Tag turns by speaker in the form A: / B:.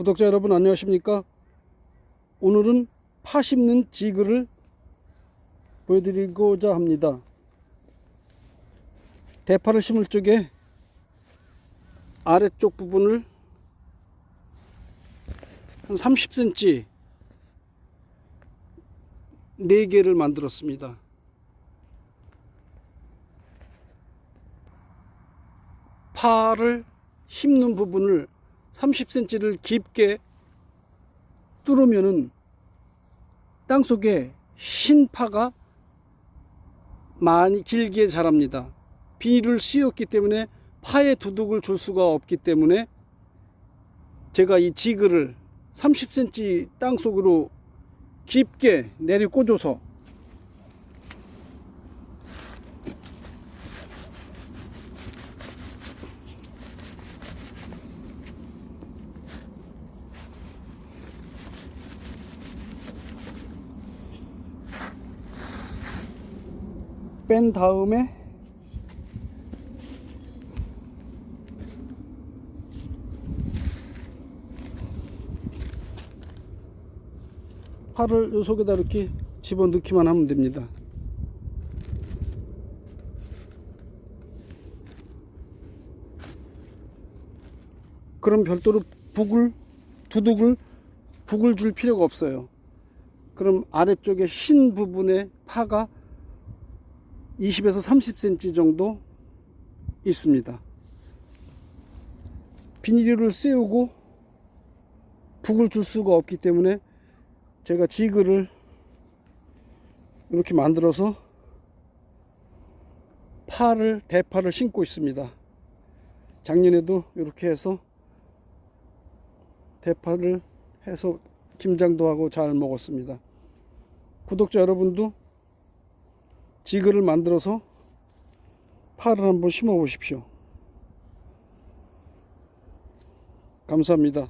A: 구독자 여러분 안녕하십니까? 오늘은 파 심는 지그를 보여드리고자 합니다. 대파를 심을 적에 아래쪽 부분을 한 30cm 4개를 만들었습니다. 파를 심는 부분을 30cm를 깊게 뚫으면은 땅 속에 흰 파가 많이 길게 자랍니다. 비닐을 씌웠기 때문에 파에 두둑을 줄 수가 없기 때문에 제가 이 지그를 30cm 땅 속으로 깊게 내리 꽂아서 뺀 다음에 팔을 요 속에다 이렇게 집어 넣기만 하면 됩니다. 그럼 별도로 북을 두둑을 북을 줄 필요가 없어요. 그럼 아래쪽에 흰 부분에 파가 20에서 30cm 정도 있습니다. 비닐을 씌우고 북을 줄 수가 없기 때문에 제가 지그를 이렇게 만들어서 파를 대파를 심고 있습니다. 작년에도 이렇게 해서 대파를 해서 김장도 하고 잘 먹었습니다. 구독자 여러분도 지그를 만들어서 파를 한번 심어 보십시오. 감사합니다.